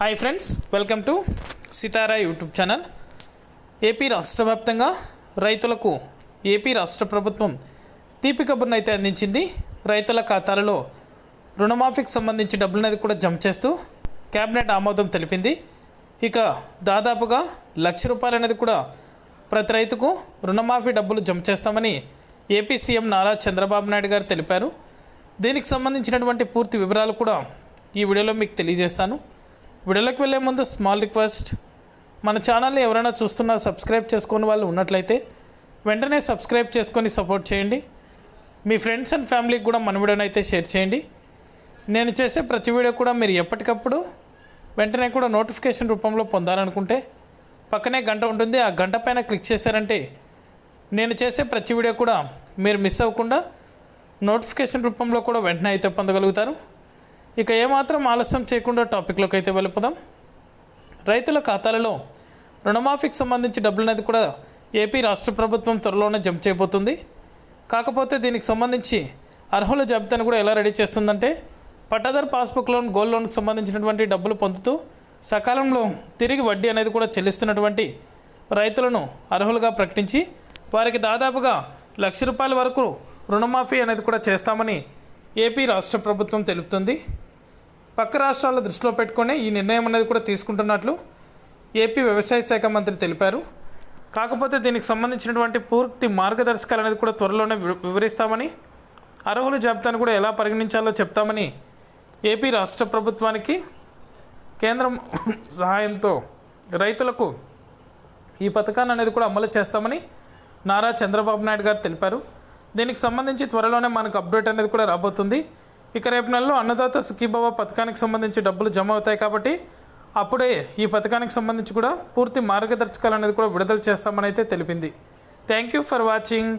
Hi friends welcome to Sitara YouTube channel AP రాష్ట్ర వ్యాప్తంగా రైతులకు ఏపీ రాష్ట్ర ప్రభుత్వం తీపి కబుర్ను అయితే అందించింది. రైతుల ఖాతాలలో రుణమాఫీకి సంబంధించి డబ్బులనేది కూడా జమ చేస్తూ క్యాబినెట్ ఆమోదం తెలిపింది. ఇక దాదాపుగా లక్ష రూపాయలు అనేది కూడా ప్రతి రైతుకు రుణమాఫీ డబ్బులు జమ చేస్తామని ఏపీ సీఎం నారా చంద్రబాబు నాయుడు గారు తెలిపారు. దీనికి సంబంధించినటువంటి పూర్తి వివరాలు కూడా ఈ వీడియోలో మీకు తెలియజేస్తాను. వీడియోలోకి వెళ్ళే ముందు స్మాల్ రిక్వెస్ట్ మన ఛానల్ని ఎవరైనా చూస్తున్నా సబ్స్క్రైబ్ చేసుకుని వాళ్ళు ఉన్నట్లయితే వెంటనే సబ్స్క్రైబ్ చేసుకొని సపోర్ట్ చేయండి. మీ ఫ్రెండ్స్ అండ్ ఫ్యామిలీకి కూడా మన వీడియోని అయితే షేర్ చేయండి. నేను చేసే ప్రతి వీడియో కూడా మీరు ఎప్పటికప్పుడు వెంటనే కూడా నోటిఫికేషన్ రూపంలో పొందాలనుకుంటే పక్కనే గంట ఉంటుంది. ఆ గంట పైన క్లిక్ చేశారంటే నేను చేసే ప్రతి వీడియో కూడా మీరు మిస్ అవ్వకుండా నోటిఫికేషన్ రూపంలో కూడా వెంటనే అయితే పొందగలుగుతారు. ఇక ఏమాత్రం ఆలస్యం చేయకుండా టాపిక్లోకి అయితే వెళ్ళిపోదాం. రైతుల ఖాతాలలో రుణమాఫీకి సంబంధించి డబ్బులు అనేది కూడా ఏపీ రాష్ట్ర ప్రభుత్వం త్వరలోనే జమ చేయబోతుంది. కాకపోతే దీనికి సంబంధించి అర్హుల జాబితాను కూడా ఎలా రెడీ చేస్తుందంటే పట్టాదారు పాస్బుక్ లోన్ గోల్డ్ లోన్కి సంబంధించినటువంటి డబ్బులు పొందుతూ సకాలంలో తిరిగి వడ్డీ అనేది కూడా చెల్లిస్తున్నటువంటి రైతులను అర్హులుగా ప్రకటించి వారికి దాదాపుగా లక్ష రూపాయల వరకు రుణమాఫీ అనేది కూడా చేస్తామని ఏపీ రాష్ట్ర ప్రభుత్వం తెలుపుతుంది. పక్క రాష్ట్రాల దృష్టిలో పెట్టుకునే ఈ నిర్ణయం అనేది కూడా తీసుకుంటున్నట్లు ఏపీ వ్యవసాయ శాఖ మంత్రి తెలిపారు. కాకపోతే దీనికి సంబంధించినటువంటి పూర్తి మార్గదర్శకాలు అనేది కూడా త్వరలోనే వి- వివరిస్తామని అర్హుల జాబితాను కూడా ఎలా పరిగణించాలో చెప్తామని ఏపీ రాష్ట్ర ప్రభుత్వానికి కేంద్రం సహాయంతో రైతులకు ఈ పథకాన్ని అనేది కూడా అమలు చేస్తామని నారా చంద్రబాబు నాయుడు గారు తెలిపారు. దీనికి సంబంధించి త్వరలోనే మనకు అప్డేట్ అనేది కూడా రాబోతుంది. ఇక రేపు నెలలో అన్నదాత సుఖీభవ పథకానికి సంబంధించి డబ్బులు జమ అవుతాయి కాబట్టి అప్పుడే ఈ పథకానికి సంబంధించి కూడా పూర్తి మార్గదర్శకాలు అనేది కూడా విడుదల చేస్తామని అయితే తెలిపింది. Thank you for watching